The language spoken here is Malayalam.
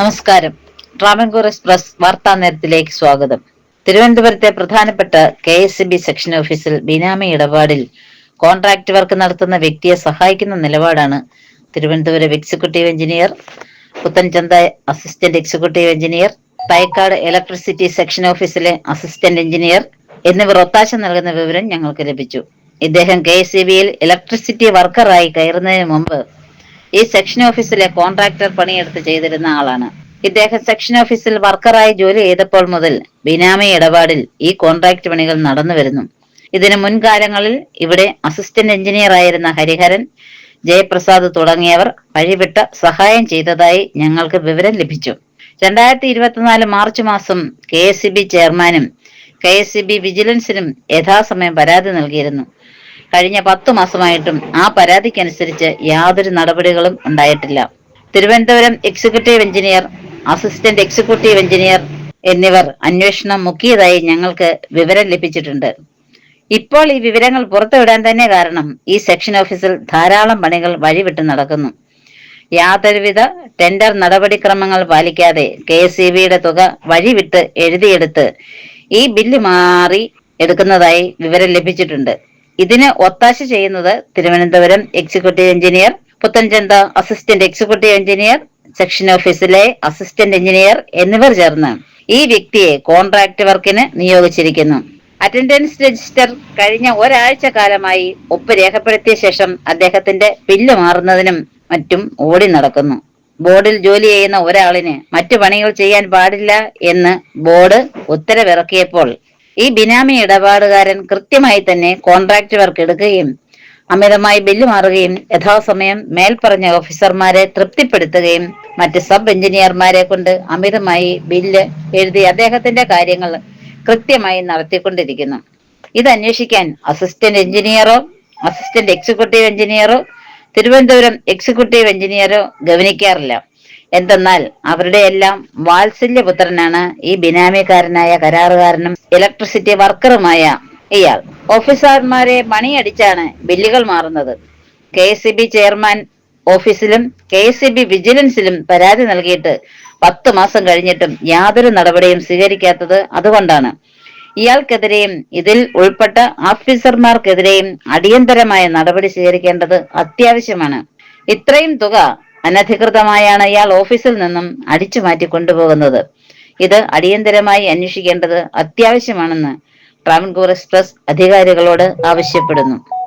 നമസ്കാരം. ട്രാവൻകൂർ എക്സ്പ്രസ് വാർത്താ നേരത്തിലേക്ക് സ്വാഗതം. തിരുവനന്തപുരത്തെ പ്രധാനപ്പെട്ട കെ എസ് ബി സെക്ഷൻ ഓഫീസിൽ ബിനാമി ഇടപാടിൽ കോൺട്രാക്ട് വർക്ക് നടത്തുന്ന വ്യക്തിയെ സഹായിക്കുന്ന നിലപാടാണ് Thiruvananthapuram executive engineer Puthenchantha assistant executive engineer Thycaud electricity section ഓഫീസിലെ അസിസ്റ്റന്റ് എഞ്ചിനീയർ എന്നിവർ ഒത്താശ നൽകുന്ന വിവരം ഞങ്ങൾക്ക് ലഭിച്ചു. ഇദ്ദേഹം കെ എസ് ഇലക്ട്രിസിറ്റി വർക്കറായി കയറുന്നതിന് മുമ്പ് ഈ സെക്ഷൻ ഓഫീസിലെ കോൺട്രാക്ടർ പണിയെടുത്ത് ചെയ്തിരുന്ന ആളാണ്. ഇദ്ദേഹം സെക്ഷൻ ഓഫീസിൽ വർക്കറായി ജോലി ചെയ്തപ്പോൾ മുതൽ ബിനാമി ഇടപാടിൽ ഈ കോൺട്രാക്ട് പണികൾ നടന്നു വരുന്നു. ഇതിന് മുൻകാലങ്ങളിൽ ഇവിടെ അസിസ്റ്റന്റ് എഞ്ചിനീയർ ആയിരുന്ന ഹരിഹരൻ ജയപ്രസാദ് തുടങ്ങിയവർ വഴിവിട്ട സഹായം ചെയ്തതായി ഞങ്ങൾക്ക് വിവരം ലഭിച്ചു. രണ്ടായിരത്തി ഇരുപത്തിനാല് മാർച്ച് മാസം കെ എസ് സി ബി ചെയർമാനും കെ എസ് സി ബി വിജിലൻസിനും യഥാസമയം പരാതി നൽകിയിരുന്നു. കഴിഞ്ഞ പത്തു മാസമായിട്ടും ആ പരാതിക്കനുസരിച്ച് യാതൊരു നടപടികളും ഉണ്ടായിട്ടില്ല. Thiruvananthapuram executive engineer assistant executive engineer എന്നിവർ അന്വേഷണം മുക്കിയതായി ഞങ്ങൾക്ക് വിവരം ലഭിച്ചിട്ടുണ്ട്. ഇപ്പോൾ ഈ വിവരങ്ങൾ പുറത്തുവിടാൻ തന്നെ കാരണം ഈ സെക്ഷൻ ഓഫീസിൽ ധാരാളം പണികൾ വഴിവിട്ട് നടക്കുന്നു. യാതൊരുവിധ ടെൻഡർ നടപടിക്രമങ്ങൾ പാലിക്കാതെ കെ എസ് തുക വഴിവിട്ട് എഴുതിയെടുത്ത് ഈ ബില്ല് മാറി എടുക്കുന്നതായി വിവരം ലഭിച്ചിട്ടുണ്ട്. ഇതിന് ഒത്താശ ചെയ്യുന്നത് Thiruvananthapuram executive engineer Puthenchantha assistant executive engineer section ഓഫീസിലെ അസിസ്റ്റന്റ് എഞ്ചിനീയർ എന്നിവർ ചേർന്ന് ഈ വ്യക്തിയെ കോൺട്രാക്ട് വർക്കിന് നിയോഗിച്ചിരിക്കുന്നു. അറ്റൻഡൻസ് രജിസ്റ്റർ കഴിഞ്ഞ ഒരാഴ്ച കാലമായി ഒപ്പ് രേഖപ്പെടുത്തിയ ശേഷം അദ്ദേഹത്തിന്റെ പില്ല് മാറുന്നതിനും മറ്റും ഓടി നടക്കുന്നു. ബോർഡിൽ ജോലി ചെയ്യുന്ന ഒരാളിന് മറ്റു പണികൾ ചെയ്യാൻ പാടില്ല എന്ന് ബോർഡ് ഉത്തരവിറക്കിയപ്പോൾ ഈ ബിനാമി ഇടപാടുകാരൻ കൃത്യമായി തന്നെ കോൺട്രാക്ട് വർക്ക് എടുക്കുകയും അമിതമായി ബില്ല് മാറുകയും യഥാസമയം മേൽപ്പറഞ്ഞ ഓഫീസർമാരെ തൃപ്തിപ്പെടുത്തുകയും മറ്റ് സബ് എഞ്ചിനീയർമാരെ കൊണ്ട് അമിതമായി ബില്ല് എഴുതി അദ്ദേഹത്തിന്റെ കാര്യങ്ങൾ കൃത്യമായി നടത്തിക്കൊണ്ടിരിക്കുന്നു. ഇത് അന്വേഷിക്കാൻ അസിസ്റ്റന്റ് എഞ്ചിനീയറോ അസിസ്റ്റന്റ് എക്സിക്യൂട്ടീവ് എഞ്ചിനീയറോ തിരുവനന്തപുരം എക്സിക്യൂട്ടീവ് എഞ്ചിനീയറോ ഗവനിക്കാറില്ല. എന്തെന്നാൽ അവരുടെ എല്ലാം വാത്സല്യപുത്രനാണ് ഈ ബിനാമിക്കാരനായ കരാറുകാരനും ഇലക്ട്രിസിറ്റി വർക്കറുമായ ഇയാൾ. ഓഫീസർമാരെ മണിയടിച്ചാണ് ബില്ലുകൾ മാറുന്നത്. കെ സി ബി ചെയർമാൻ ഓഫീസിലും കെ സി ബി വിജിലൻസിലും പരാതി നൽകിയിട്ട് പത്ത് മാസം കഴിഞ്ഞിട്ടും യാതൊരു നടപടിയും സ്വീകരിക്കാത്തത് അതുകൊണ്ടാണ്. ഇയാൾക്കെതിരെയും ഇതിൽ ഉൾപ്പെട്ട ഓഫീസർമാർക്കെതിരെയും അടിയന്തരമായ നടപടി സ്വീകരിക്കേണ്ടത് അത്യാവശ്യമാണ്. ഇത്രയും തുക അനധികൃതമായാണ് ഇയാൾ ഓഫീസിൽ നിന്നും അടിച്ചു മാറ്റി കൊണ്ടുപോകുന്നത്. ഇത് അടിയന്തരമായി അന്വേഷിക്കേണ്ടത് അത്യാവശ്യമാണെന്ന് ട്രാവൻകൂർ എക്സ്പ്രസ് അധികാരികളോട് ആവശ്യപ്പെടുന്നു.